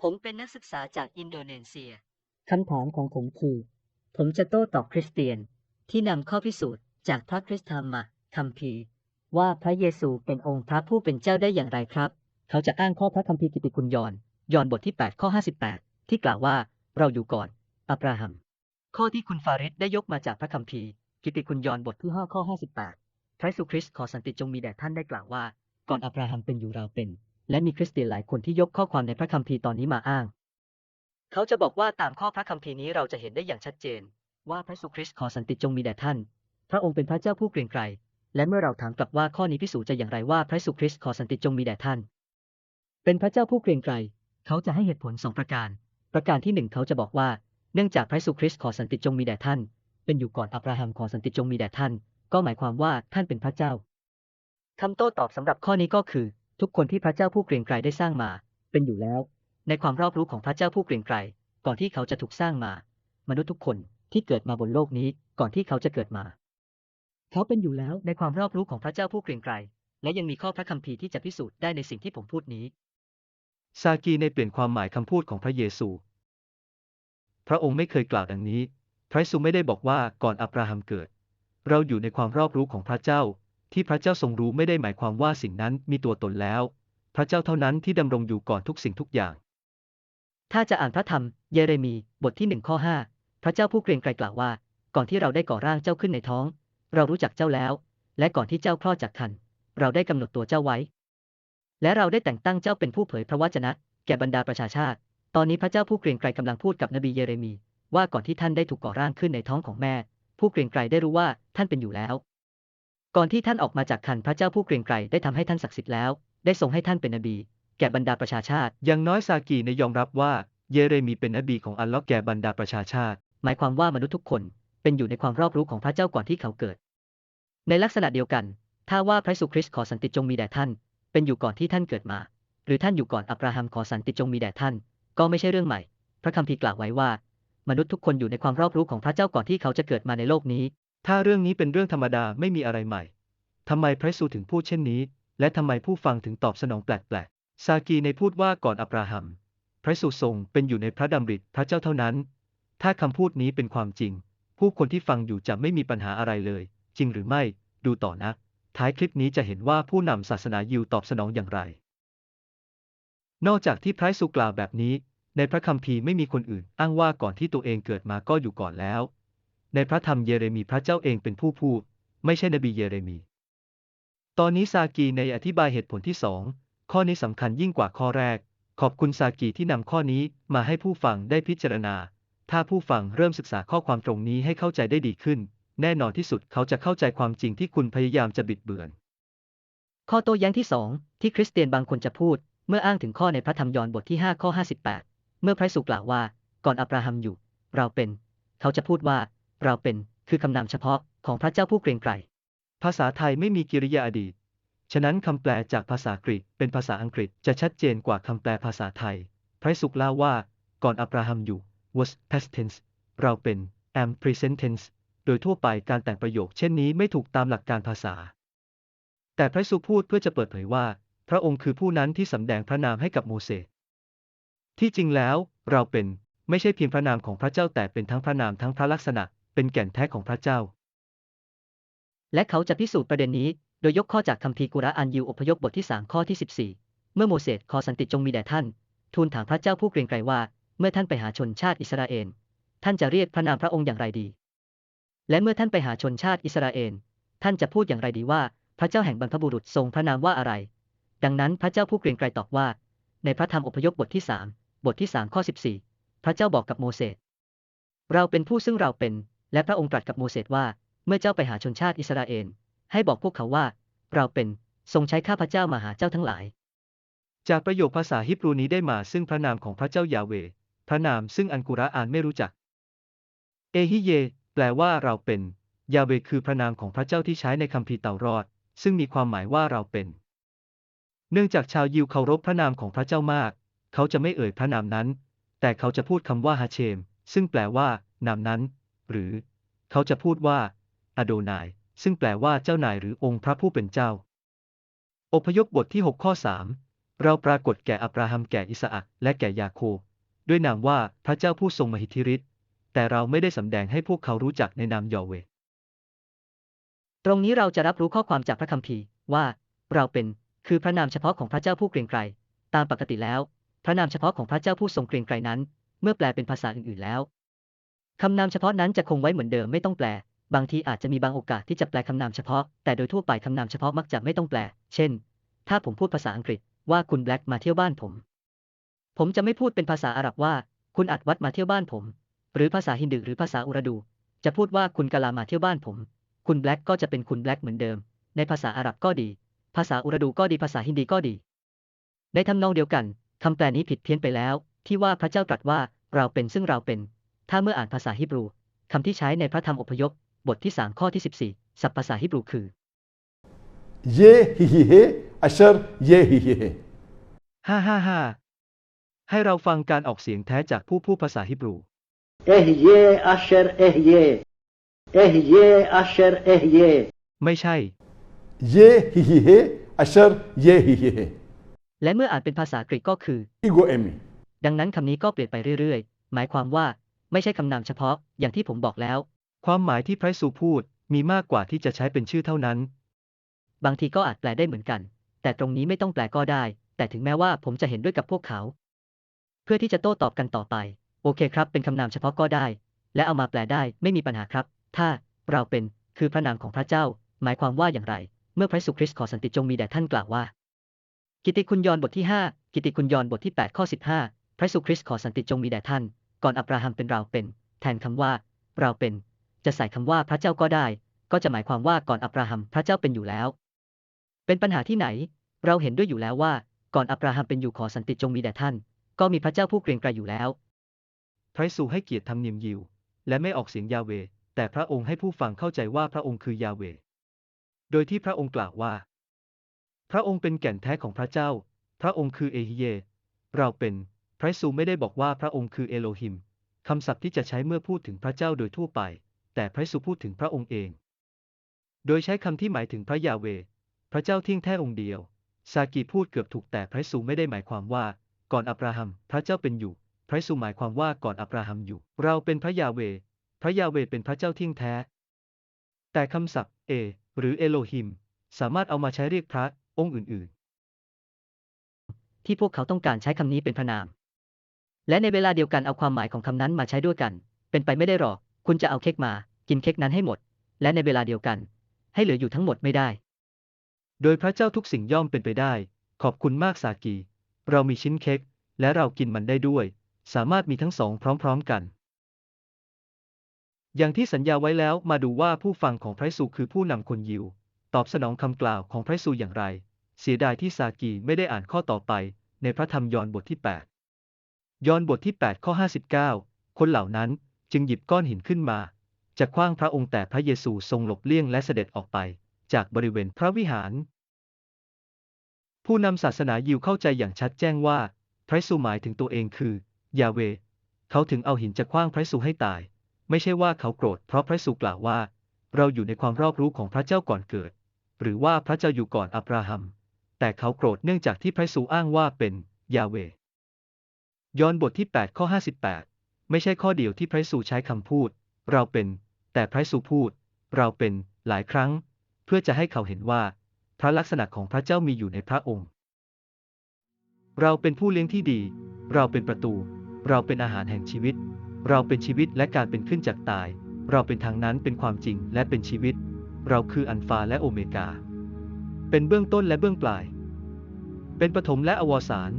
ผมเป็นนักศึกษาจากอินโดนีเซีย คำถามของผมคือ ผมจะโต้ตอบคริสเตียนที่นำข้อพิสูจน์จากพระคริสตธรรมคัมภีร์ ว่าพระเยซูเป็นองค์พระผู้เป็นเจ้าได้อย่างไรครับ เขาจะอ้างข้อพระคัมภีร์กิติคุณยอน ยอนบทที่ 8 ข้อ 58 ที่กล่าวว่าเราอยู่ก่อนอับราฮัม ข้อที่คุณฟาริดได้ยกมาจากพระคัมภีร์ กิติคุณยอนบทที่ 5 ข้อ 58 พระเยซูคริสต์ขอสันติจงมีแด่ท่านได้กล่าวว่า ก่อนอับราฮัมเป็นอยู่เราเป็น และมีคริสเตียนหลายคนที่ยกข้อความในพระคัมภีร์ตอนนี้มาอ้าง เขาจะบอกว่าตามข้อพระคัมภีร์นี้เราจะเห็นได้อย่างชัดเจน ว่าพระเยซูคริสต์ขอสันติจงมีแด่ท่าน พระองค์เป็นพระเจ้าผู้เกรียงไกร และเมื่อเราถามกลับว่าข้อนี้พิสูจน์จะอย่างไรว่าพระเยซูคริสต์ขอสันติจงมีแด่ท่าน เป็นพระเจ้าผู้เกรียงไกร เขาจะให้เหตุผลสองประการ ประการที่หนึ่งเขาจะบอกว่า เนื่องจากพระเยซูคริสต์ขอสันติจงมีแด่ท่าน เป็นอยู่ก่อนอับราฮัมขอสันติจงมีแด่ท่าน ก็หมายความว่าท่านเป็นพระเจ้าคำโต้ตอบสำหรับข้อนี้ก็คือ ทุกคนที่พระเจ้าผู้เกรียงไกรได้สร้างมา เป็นอยู่แล้ว ในความรอบรู้ของพระเจ้าผู้เกรียงไกรก่อนที่เขาจะถูกสร้างมา มนุษย์ทุกคนที่เกิดมาบนโลกนี้ก่อนที่เขาจะเกิดมา เขาเป็นอยู่แล้วในความรอบรู้ของพระเจ้าผู้เกรียงไกรและยังมีข้อพระคัมภีร์ที่จะพิสูจน์ได้ในสิ่งที่ผมพูดนี้ ซากีในเปลี่ยนความหมายคำพูดของพระเยซู พระองค์ไม่เคยกล่าวดังนี้ พระเยซูไม่ได้บอกว่าก่อนอับราฮัมเกิด เราอยู่ในความรอบรู้ของพระเจ้า ที่พระเจ้าทรงรู้ไม่ได้หมายความว่าสิ่งนั้นมีตัวตนแล้ว พระเจ้าเท่านั้นที่ดำรงอยู่ก่อนทุกสิ่งทุกอย่าง ถ้าจะอ่านพระธรรม เยเรมีบทที่หนึ่งข้อห้าพระเจ้าผู้เกรงไกรกล่าวว่า ก่อนที่เราได้ก่อร่างเจ้าขึ้นในท้อง เรารู้จักเจ้าแล้ว และก่อนที่เจ้าคลอดจากคันเราได้กำหนดตัวเจ้าไว้ และเราได้แต่งตั้งเจ้าเป็นผู้เผยพระวจนะ แก่บรรดาประชาชาติ ตอนนี้พระเจ้าผู้เกรงไกรกำลังพูดกับนบีเยเรมี ว่าก่อนที่ท่านได้ถูกก่อร่างขึ้นในท้องของแม่ ผู้เกรงไกรได้รู้ว่าท่านเป็นอยู่แล้ว ก่อนที่ท่านออกมาจากคันพระเจ้าผู้เกรียงไกรได้ทำให้ท่านศักดิ์สิทธิ์แล้ว ได้ทรงให้ท่านเป็นนบี แก่บรรดาประชาชาติ อย่างน้อยซากีในยอมรับว่าเยเรมีเป็นนบีของอัลลอฮ์แก่บรรดาประชาชาติ หมายความว่ามนุษย์ทุกคนเป็นอยู่ในความรอบรู้ของพระเจ้าก่อนที่เขาเกิด ในลักษณะเดียวกัน ถ้าว่าพระเยซูคริสต์ขอสันติจงมีแด่ท่าน เป็นอยู่ก่อนที่ท่านเกิดมา หรือท่านอยู่ก่อนอับราฮัมขอสันติจงมีแด่ท่าน ก็ไม่ใช่เรื่องใหม่ พระคัมภีร์กล่าวไว้ว่า มนุษย์ทุกคนอยู่ในความรอบรู้ของพระเจ้าก่อนที่เขาจะเกิดมาในโลกนี้ ถ้าเรื่องนี้เป็นเรื่องธรรมดาไม่มีอะไรใหม่ทำไมพระเยซูถึงพูดเช่นนี้ และทำไมผู้ฟังถึงตอบสนองแปลกๆ ซากีในพูดว่าก่อนอับราฮัม พระเยซูทรงเป็นอยู่ในพระดำริพระเจ้าเท่านั้น ถ้าคำพูดนี้เป็นความจริง ผู้คนที่ฟังอยู่จะไม่มีปัญหาอะไรเลย จริงหรือไม่ ดูต่อนะ ท้ายคลิปนี้จะเห็นว่าผู้นำศาสนายิวตอบสนองอย่างไร นอกจากที่พระเยซูกล่าวแบบนี้ ในพระคัมภีร์ไม่มีคนอื่น อ้างว่าก่อนที่ตัวเองเกิดมาก็อยู่ก่อนแล้ว ในพระธรรมเยเรมีพระเจ้าเองเป็นผู้พูด ไม่ใช่นบีเยเรมี ตอนนี้ซากีในอธิบายเหตุผลที่สองข้อนี้สำคัญยิ่งกว่าข้อแรก ขอบคุณซากีที่นำข้อนี้มาให้ผู้ฟังได้พิจารณา ถ้าผู้ฟังเริ่มศึกษาข้อความตรงนี้ให้เข้าใจได้ดีขึ้น แน่นอนที่สุดเขาจะเข้าใจความจริงที่คุณพยายามจะบิดเบือน ข้อโต้แย้งที่สองที่คริสเตียนบางคนจะพูด เมื่ออ้างถึงข้อในพระธรรมยอห์นบทที่5ข้อ58 เมื่อพระเยซูกล่าวว่า ก่อนอับราฮัมอยู่ เราเป็น เขาจะพูดว่า เราเป็น คือคำนามเฉพาะของพระเจ้าผู้เกรงไกร ภาษาไทยไม่มีกริยาอดีต ฉะนั้นคำแปลจากภาษากรีกเป็นภาษาอังกฤษจะชัดเจนกว่าคำแปลภาษาไทย พระสุกเล่าว่า ก่อนอับราฮัมอยู่ was past tense เราเป็น am present tense โดยทั่วไปการแต่งประโยคเช่นนี้ไม่ถูกตามหลักการภาษา แต่พระสุพูดเพื่อจะเปิดเผยว่า พระองค์คือผู้นั้นที่สำแดงพระนามให้กับโมเสส ที่จริงแล้ว เราเป็น ไม่ใช่เพียงพระนามของพระเจ้าแต่เป็นทั้งพระนามทั้งพระลักษณะ เป็นแก่นแท้ของพระเจ้า และเขาจะพิสูจน์ประเด็นนี้ โดยยกข้อจากคัมภีร์กุรอานยิวอพยพบทที่3ข้อที่14เมื่อโมเสสขอสันติจงมีแด่ท่าน ทูลถามพระเจ้าผู้เกรงไกรว่า เมื่อท่านไปหาชนชาติอิสราเอล ท่านจะเรียกพระนามพระองค์อย่างไรดี และเมื่อท่านไปหาชนชาติอิสราเอล ท่านจะพูดอย่างไรดีว่า พระเจ้าแห่งบรรพบุรุษทรงพระนามว่าอะไร ดังนั้นพระเจ้าผู้เกรงไกรตอบว่า ในพระธรรมอพยพบทที่3บทที่3ข้อ14พระเจ้าบอกกับโมเสส เราเป็นผู้ซึ่งเราเป็น และพระองค์ตรัสกับโมเสสว่า เมื่อเจ้าไปหาชนชาติอิสราเอล ให้บอกพวกเขาว่า เราเป็นทรงใช้ข้าพระเจ้ามาหาเจ้าทั้งหลาย จากประโยคภาษาฮิบรูนี้ได้มาซึ่งพระนามของพระเจ้ายาเว พระนามซึ่งอันกุรอานไม่รู้จัก เอฮิเย แปลว่าเราเป็น ยาเวคือพระนามของพระเจ้าที่ใช้ในคัมภีร์เตารอด ซึ่งมีความหมายว่าเราเป็น เนื่องจากชาวยิวเคารพพระนามของพระเจ้ามาก เขาจะไม่เอ่ยพระนามนั้น แต่เขาจะพูดคำว่าฮาเชม ซึ่งแปลว่านามนั้น หรือ เขาจะพูดว่าอโดนาย ซึ่งแปลว่าเจ้านายหรือองค์พระผู้เป็นเจ้า อพยพบทที่ 6 ข้อ 3 เราปรากฏแก่อับราฮัมแก่อิสอักและแก่ยาโคบด้วยนามว่าพระเจ้าผู้ทรงมหิทธิฤทธิ์แต่เราไม่ได้สำแดงให้พวกเขารู้จักในนามยอเวตรงนี้เราจะรับรู้ข้อความจากพระคัมภีร์ว่า เราเป็นคือพระนามเฉพาะของพระเจ้าผู้เกรียงไกรตามปกติแล้ว พระนามเฉพาะของพระเจ้าผู้ทรงเกรียงไกรนั้น เมื่อแปลเป็นภาษาอื่นๆแล้ว คำนามเฉพาะนั้นจะคงไว้เหมือนเดิมไม่ต้องแปล บางทีอาจจะมีบางโอกาสที่จะแปลคำนามเฉพาะ แต่โดยทั่วไปคำนามเฉพาะมักจะไม่ต้องแปล เช่น ถ้าผมพูดภาษาอังกฤษว่าคุณแบล็กมาเที่ยวบ้านผม ผมจะไม่พูดเป็นภาษาอาหรับว่า คุณอัดวัดมาเที่ยวบ้านผม หรือภาษาฮินดูหรือภาษาอุรดู จะพูดว่าคุณกาลามาเที่ยวบ้านผม คุณแบล็กก็จะเป็นคุณแบล็กเหมือนเดิม ในภาษาอาหรับก็ดี ภาษาอุรดูก็ดีภาษาฮินดีก็ดี ในทำนองเดียวกันคำแปลนี้ผิดเพี้ยนไปแล้ว ที่ว่าพระเจ้าตรัสว่าเราเป็นซึ่งเราเป็น ถ้าเมื่ออ่านภาษาฮิบรูคำที่ใช้ในพระธรรมอพยพ บทที่ 3 ข้อที่ 14 ศัพท์ภาษาฮิบรูคือ เยฮิฮิเฮอัชรเยฮิฮิเฮฮ่าฮ่าฮ่าให้เราฟังการออกเสียงแท้จากผู้พูดภาษาฮิบรูเอฮเยอัชรเอฮเยเอฮเยอัชรเอฮเยไม่ใช่ เยฮิฮิเฮอัชรเยฮิฮิเฮและเมื่ออ่านเป็นภาษากรีกก็คืออิโกเอมิดังนั้นคำนี้ก็เปลี่ยนไปเรื่อยๆ หมายความว่า ไม่ใช่คำนามเฉพาะ อย่างที่ผมบอกแล้ว ความหมายที่พระเยซูพูดมีมากกว่าที่จะใช้เป็นชื่อเท่านั้น บางทีก็อาจแปลได้เหมือนกัน แต่ตรงนี้ไม่ต้องแปลก็ได้ แต่ถึงแม้ว่าผมจะเห็นด้วยกับพวกเขา เพื่อที่จะโต้ตอบกันต่อไป โอเคครับ เป็นคำนามเฉพาะก็ได้ และเอามาแปลได้ไม่มีปัญหาครับ ถ้าเราเป็นคือพระนามของพระเจ้า หมายความว่าอย่างไร เมื่อพระเยซูคริสต์ขอสันติจงมีแด่ท่านกล่าวว่า กิตติคุณยอห์นบทที่ 5 กิตติคุณยอห์นบทที่ 8 ข้อ 15 พระเยซูคริสต์ขอสันติจงมีแด่ท่าน ก่อนอับราฮัมเป็นเราเป็น แทนคำว่า เราเป็น จะใส่คำว่าพระเจ้าก็ได้ ก็จะหมายความว่าก่อนอับราฮัมพระเจ้าเป็นอยู่แล้ว เป็นปัญหาที่ไหน เราเห็นด้วยอยู่แล้วว่า ก่อนอับราฮัมเป็นอยู่ขอสันติจงมีแด่ท่าน ก็มีพระเจ้าผู้เกรียงไกรอยู่แล้ว พระเยซูให้เกียรติธรรมเนียมยิว และไม่ออกเสียงยาเว แต่พระองค์ให้ผู้ฟังเข้าใจว่าพระองค์คือยาเว โดยที่พระองค์กล่าวว่า พระองค์เป็นแก่นแท้ของพระเจ้า พระองค์คือเอฮิเย เราเป็น พระเยซูไม่ได้บอกว่าพระองค์คือเอโลฮิม คำศัพท์ที่จะใช้เมื่อพูดถึงพระเจ้าโดยทั่วไป แต่พระเยซูพูดถึงพระองค์เอง โดยใช้คำที่หมายถึงพระยาเว พระเจ้าเที่ยงแท้องค์เดียว ซากีพูดเกือบถูกแต่พระเยซูไม่ได้หมายความว่า ก่อนอับราฮัม พระเจ้าเป็นอยู่ พระเยซูหมายความว่าก่อนอับราฮัมอยู่ เราเป็นพระยาเว พระยาเวเป็นพระเจ้าเที่ยงแท้ แต่คำศัพท์เอ หรือเอโลฮิม สามารถเอามาใช้เรียกพระองค์อื่น ๆ ที่พวกเขาต้องการใช้คำนี้เป็นพระนาม และในเวลาเดียวกันเอาความหมายของคำนั้นมาใช้ด้วยกัน เป็นไปไม่ได้หรอก คุณจะเอาเค้กมา กินเค้กนั้นให้หมด และในเวลาเดียวกัน ให้เหลืออยู่ทั้งหมดไม่ได้ โดยพระเจ้าทุกสิ่งย่อมเป็นไปได้ ขอบคุณมากสากี เรามีชิ้นเค้กและเรากินมันได้ด้วย สามารถมีทั้งสองพร้อมๆกัน อย่างที่สัญญาไว้แล้วมาดูว่าผู้ฟังของพระเยซูคือผู้นำคนยิว ตอบสนองคำกล่าวของพระเยซูอย่างไร เสียดายที่ซากีไม่ได้อ่านข้อต่อไป ในพระธรรมยอห์นบทที่ 8 ย้อนบทที่ 8 ข้อ 59 คนเหล่านั้นจึงหยิบก้อนหินขึ้นมา จะคว้างพระองค์แต่พระเยซูทรงหลบเลี่ยงและเสด็จออกไป จากบริเวณพระวิหาร ผู้นำศาสนายิวเข้าใจอย่างชัดแจ้งว่า พระเยซูหมายถึงตัวเองคือยาเว เขาถึงเอาหินจะคว้างพระเยซูให้ตาย ไม่ใช่ว่าเขาโกรธเพราะพระเยซูกล่าวว่า เราอยู่ในความรอบรู้ของพระเจ้าก่อนเกิด หรือว่าพระเจ้าอยู่ก่อนอับราฮัม แต่เขาโกรธเนื่องจากที่พระเยซูอ้างว่าเป็นยาเว ย้อนบทที่ 8 ข้อ 58 ไม่ใช่ข้อเดียวที่พระเยซูใช้คำพูด เราเป็น แต่พระเยซูพูด เราเป็นหลายครั้ง เพื่อจะให้เขาเห็นว่า พระลักษณะของพระเจ้ามีอยู่ในพระองค์ เราเป็นผู้เลี้ยงที่ดี เราเป็นประตู เราเป็นอาหารแห่งชีวิต เราเป็นชีวิตและการเป็นขึ้นจากตาย เราเป็นทางนั้นเป็นความจริงและเป็นชีวิต เราคืออัลฟาและโอเมกา เป็นเบื้องต้นและเบื้องปลาย เป็นปฐมและอวสาน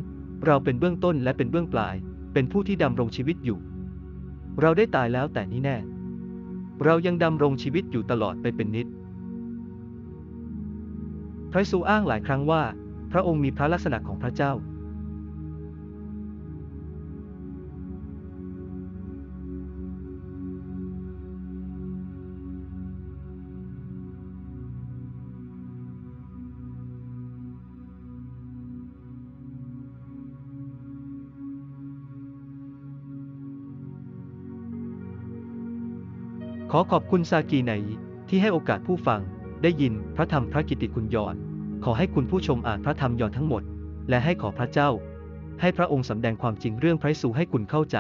เราเป็นเบื้องต้นและเป็นเบื้องปลาย เป็นผู้ที่ดำรงชีวิตอยู่ เราได้ตายแล้วแต่นี้แน่ เรายังดำรงชีวิตอยู่ตลอดไปเป็นนิจพระเยซูอ้างหลายครั้งว่า พระองค์มีพระลักษณะของพระเจ้า ขอขอบคุณซากีไนที่ให้โอกาสผู้ฟังได้ยินพระธรรมพระกิติคุณยอน ขอให้คุณผู้ชมอ่านพระธรรมยอนทั้งหมด และให้ขอพระเจ้า ให้พระองค์สำแดงความจริงเรื่องพระสูให้คุณเข้าใจ